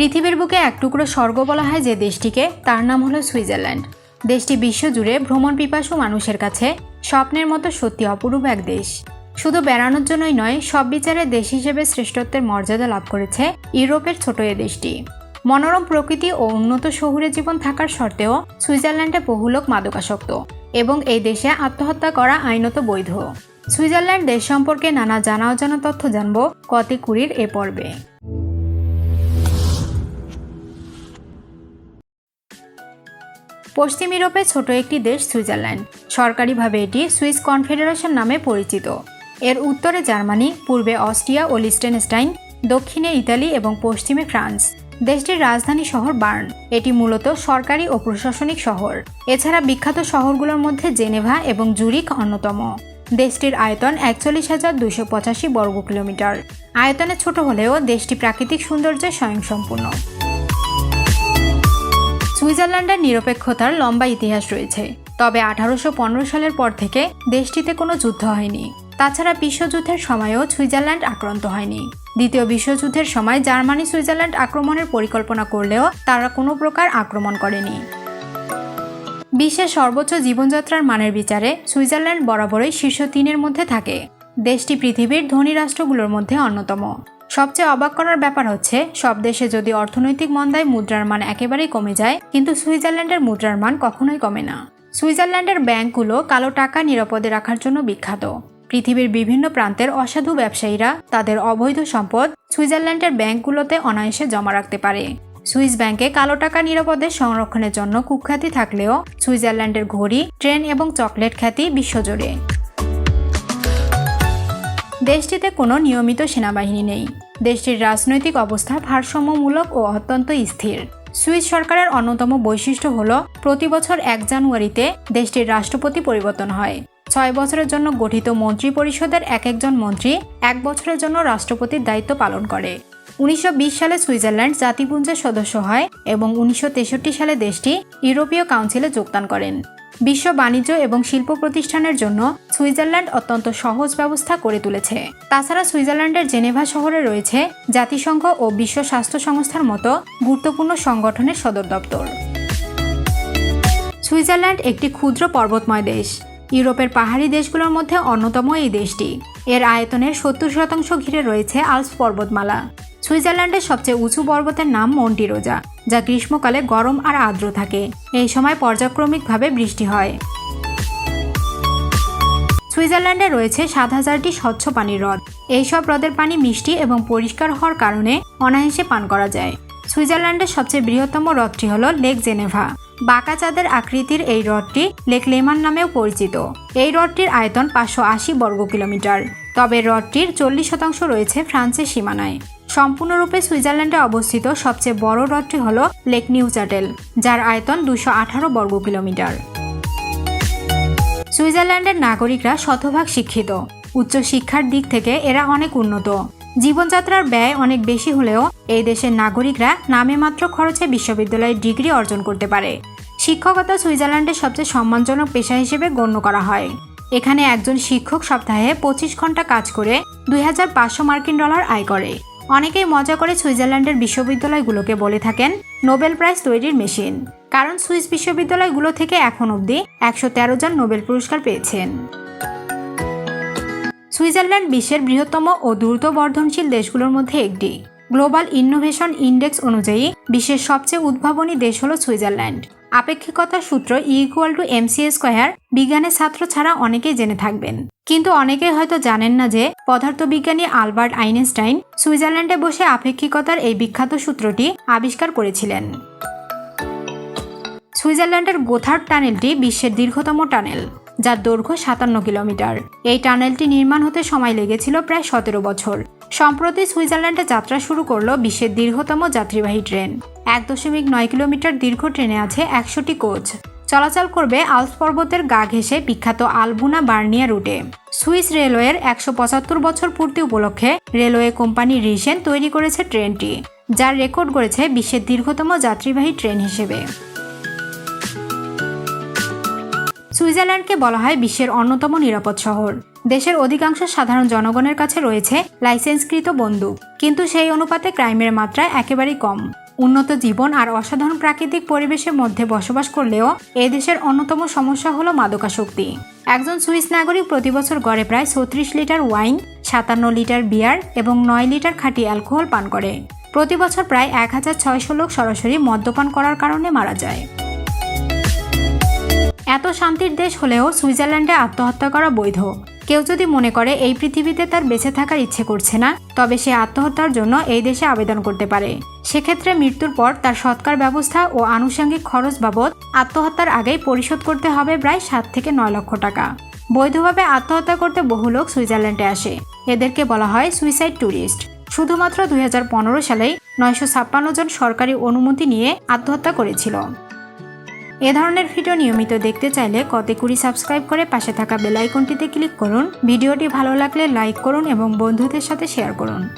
পৃথিবীর বুকে এক টুকরো স্বর্গ বলা হয় যে দেশটিকে, তার নাম হলো সুইজারল্যান্ড। দেশটি বিশ্বজুড়ে ভ্রমণ পিপাসু মানুষের কাছে স্বপ্নের মতো সত্যি অপরূপ এক দেশ। শুধু বেড়ানোর জন্যই নয়, সব বিচারে দেশ হিসেবে শ্রেষ্ঠত্বের মর্যাদা লাভ করেছে ইউরোপের ছোট এ দেশটি। মনোরম প্রকৃতি ও উন্নত শহুরে জীবন থাকার সত্ত্বেও সুইজারল্যান্ডে বহু লোক মাদকাসক্ত এবং এই দেশে আত্মহত্যা করা আইনত বৈধ। সুইজারল্যান্ড দেশ সম্পর্কে নানা জানা অজানা তথ্য জানব কতি কুড়ির এ পর্বে। পশ্চিম ইউরোপের ছোট একটি দেশ সুইজারল্যান্ড। সরকারিভাবে এটি সুইস কনফেডারেশন নামে পরিচিত। এর উত্তরে জার্মানি, পূর্বে অস্ট্রিয়া ও লিস্টেনস্টাইন, দক্ষিণে ইতালি এবং পশ্চিমে ফ্রান্স। দেশটির রাজধানী শহর বার্ন। এটি মূলত সরকারি ও প্রশাসনিক শহর। এছাড়া বিখ্যাত শহরগুলোর মধ্যে জেনেভা এবং জুরিক অন্যতম। দেশটির আয়তন একচল্লিশ হাজার দুশো পঁচাশি বর্গ কিলোমিটার আয়তনে ছোট হলেও দেশটি প্রাকৃতিক সৌন্দর্যে স্বয়ংসম্পূর্ণ। সুইজারল্যান্ডের নিরপেক্ষতার লম্বা ইতিহাস রয়েছে। তবে আঠারোশো পনেরো সালের পর থেকে দেশটিতে কোনো যুদ্ধ হয়নি। তাছাড়া বিশ্বযুদ্ধের সময়ও সুইজারল্যান্ড আক্রান্ত হয়নি। দ্বিতীয় বিশ্বযুদ্ধের সময় জার্মানি সুইজারল্যান্ড আক্রমণের পরিকল্পনা করলেও তারা কোনো প্রকার আক্রমণ করেনি। বিশ্বের সর্বোচ্চ জীবনযাত্রার মানের বিচারে সুইজারল্যান্ড বরাবরই শীর্ষ তিনের মধ্যে থাকে। দেশটি পৃথিবীর ধনী রাষ্ট্রগুলোর মধ্যে অন্যতম। সবচেয়ে অবাক করার ব্যাপার হচ্ছে, সব দেশে যদি অর্থনৈতিক মন্দায় মুদ্রার মান একেবারেই কমে যায়, কিন্তু সুইজারল্যান্ডের মুদ্রার মান কখনোই কমে না। সুইজারল্যান্ডের ব্যাংকগুলো কালো টাকা নিরাপদে রাখার জন্য বিখ্যাত। পৃথিবীর বিভিন্ন প্রান্তের অসাধু ব্যবসায়ীরা তাদের অবৈধ সম্পদ সুইজারল্যান্ডের ব্যাংকগুলোতে অনায়াসে জমা রাখতে পারে। সুইস ব্যাংকে কালো টাকা নিরাপদে সংরক্ষণের জন্য কুখ্যাতি থাকলেও সুইজারল্যান্ডের ঘড়ি, ট্রেন এবং চকলেট খ্যাতি বিশ্বজুড়ে। দেশটিতে কোনো নিয়মিত সেনাবাহিনী নেই। দেশটির রাজনৈতিক অবস্থা ভারসাম্যমূলক ও অত্যন্ত স্থির। সুইস সরকারের অন্যতম বৈশিষ্ট্য হল, প্রতি বছর এক জানুয়ারিতে দেশটির রাষ্ট্রপতি পরিবর্তন হয়। ছয় বছরের জন্য গঠিত মন্ত্রী পরিষদের এক একজন মন্ত্রী এক বছরের জন্য রাষ্ট্রপতির দায়িত্ব পালন করে। উনিশশো বিশ সালে সুইজারল্যান্ড জাতিপুঞ্জের সদস্য হয় এবং উনিশশো তেষট্টি সালে দেশটি ইউরোপীয় কাউন্সিলে যোগদান করেন। বিশ্ব বাণিজ্য এবং শিল্প প্রতিষ্ঠানের জন্য সুইজারল্যান্ড অত্যন্ত সহজ ব্যবস্থা করে তুলেছে। তাছাড়া সুইজারল্যান্ডের জেনেভা শহরে রয়েছে জাতিসংঘ ও বিশ্ব স্বাস্থ্য সংস্থার মতো গুরুত্বপূর্ণ সংগঠনের সদর দপ্তর। সুইজারল্যান্ড একটি ক্ষুদ্র পর্বতময় দেশ। ইউরোপের পাহাড়ি দেশগুলোর মধ্যে অন্যতম এই দেশটি। এর আয়তনের সত্তর শতাংশ ঘিরে রয়েছে আলস পর্বতমালা। সুইজারল্যান্ডের সবচেয়ে উঁচু পর্বতের নাম মন্টিরোজা যা গ্রীষ্মকালে গরম আর আর্দ্র থাকে। এই সময় পর্যায়ক্রমিকভাবে বৃষ্টি হয়। সুইজারল্যান্ডে রয়েছে সাত হাজারটি স্বচ্ছ পানির হ্রদ। এইসব হ্রদের পানি মিষ্টি এবং পরিষ্কার হওয়ার কারণে অনায়াসে পান করা যায়। সুইজারল্যান্ডের সবচেয়ে বৃহত্তম হ্রদটি হল লেক জেনেভা। বাঁকা চাঁদের আকৃতির এই হ্রদটি লেক লেমান নামেও পরিচিত। এই হ্রদটির আয়তন পাঁচশো আশি বর্গ কিলোমিটার তবে হ্রদটির চল্লিশ শতাংশ রয়েছে ফ্রান্সের সীমানায়। সম্পূর্ণরূপে সুইজারল্যান্ডে অবস্থিত সবচেয়ে বড় হ্রদটি হল লেক নিউ চ্যাটেল যার আয়তন দুশো আঠারো বর্গ কিলোমিটার। সুইজারল্যান্ডের নাগরিকরা শতভাগ শিক্ষিত। উচ্চ শিক্ষার দিক থেকে এরা অনেক উন্নত। জীবনযাত্রার ব্যয় অনেক বেশি হলেও এই দেশের নাগরিকরা নামে মাত্র খরচে বিশ্ববিদ্যালয়ের ডিগ্রি অর্জন করতে পারে। শিক্ষকতা সুইজারল্যান্ডের সবচেয়ে সম্মানজনক পেশা হিসেবে গণ্য করা হয়। এখানে একজন শিক্ষক সপ্তাহে পঁচিশ ঘণ্টা কাজ করে দুই হাজার পাঁচশো মার্কিন ডলার আয় করে। অনেকেই মজা করে সুইজারল্যান্ডের বিশ্ববিদ্যালয়গুলোকে বলে থাকেন নোবেল প্রাইজ তৈরির মেশিন। কারণ সুইস বিশ্ববিদ্যালয়গুলো থেকে এখন অবধি একশো তেরো জন নোবেল পুরস্কার পেয়েছেন। সুইজারল্যান্ড বিশ্বের বৃহত্তম ও দ্রুত বর্ধনশীল দেশগুলোর মধ্যে একটি। গ্লোবাল ইনোভেশন ইন্ডেক্স অনুযায়ী বিশ্বের সবচেয়ে উদ্ভাবনী দেশ হল সুইজারল্যান্ড। আপেক্ষিকতার সূত্র ইকুয়াল টু এমসি স্কোয়ার বিজ্ঞানের ছাত্র ছাড়া অনেকেই জেনে থাকবেন। কিন্তু অনেকেই হয়তো জানেন না যে পদার্থবিজ্ঞানী আলবার্ট আইনস্টাইন সুইজারল্যান্ডে বসে আপেক্ষিকতার এই বিখ্যাত সূত্রটি আবিষ্কার করেছিলেন। সুইজারল্যান্ডের গোথার্ড টানেলটি বিশ্বের দীর্ঘতম টানেল, যার দৈর্ঘ্য সাতান্ন কিলোমিটার। এই টানেলটি নির্মাণ হতে সময় লেগেছিল প্রায় সতেরো বছর। সম্প্রতি সুইজারল্যান্ডে যাত্রা শুরু করল বিশ্বের দীর্ঘতম যাত্রীবাহী ট্রেন। এক দশমিক নয় কিলোমিটার দীর্ঘ ট্রেনে আছে একশোটি কোচ। চলাচল করবে আলস পর্বতের গা ঘেঁষে বিখ্যাত আলবুনা বার্নিয়া রুটে। সুইস রেলওয়ের একশো পঁচাত্তর বছর পূর্তি উপলক্ষে রেলওয়ে কোম্পানি রিসেন তৈরি করেছে ট্রেনটি, যার রেকর্ড করেছে বিশ্বের দীর্ঘতম যাত্রীবাহী ট্রেন হিসেবে। সুইজারল্যান্ডকে বলা হয় বিশ্বের অন্যতম নিরাপদ শহর। দেশের অধিকাংশ সাধারণ জনগণের কাছে রয়েছে লাইসেন্সকৃত বন্দুক, কিন্তু সেই অনুপাতে ক্রাইমের মাত্রা একেবারেই কম। উন্নত জীবন আর অসাধারণ প্রাকৃতিক পরিবেশের মধ্যে বসবাস করলেও এ দেশের অন্যতম সমস্যা হলো মাদকাসক্তি। একজন সুইস নাগরিক প্রতি বছর গড়ে প্রায় ছত্রিশ লিটার ওয়াইন, সাতান্ন লিটার বিয়ার এবং নয় লিটার খাঁটি অ্যালকোহল পান করে। প্রতি বছর প্রায় এক হাজার ছয়শো লোক সরাসরি মদ্যপান করার কারণে মারা যায়। এত শান্তির দেশ হলেও সুইজারল্যান্ডে আত্মহত্যা করা বৈধ। কেউ যদি মনে করে এই পৃথিবীতে তার বেঁচে থাকার ইচ্ছে করছে না, তবে সে আত্মহত্যার জন্য এই দেশে আবেদন করতে পারে। সেক্ষেত্রে মৃত্যুর পর তার সৎকার ব্যবস্থা ও আনুষঙ্গিক খরচ বাবদ আত্মহত্যার আগেই পরিশোধ করতে হবে প্রায় সাত থেকে নয় লক্ষ টাকা। বৈধভাবে আত্মহত্যা করতে বহু লোক সুইজারল্যান্ডে আসে। এদেরকে বলা হয় সুইসাইড ট্যুরিস্ট শুধুমাত্র দুই হাজার পনেরো সালেই নয়শো ছাপ্পান্ন জন সরকারি অনুমতি নিয়ে আত্মহত্যা করেছিল। এ ধরনের ভিডিও নিয়মিত দেখতে চাইলে কতে কুড়ি সাবস্ক্রাইব করে পাশে থাকা বেলাইকনটিতে ক্লিক করুন। ভিডিওটি ভালো লাগলে লাইক করুন এবং বন্ধুদের সাথে শেয়ার করুন।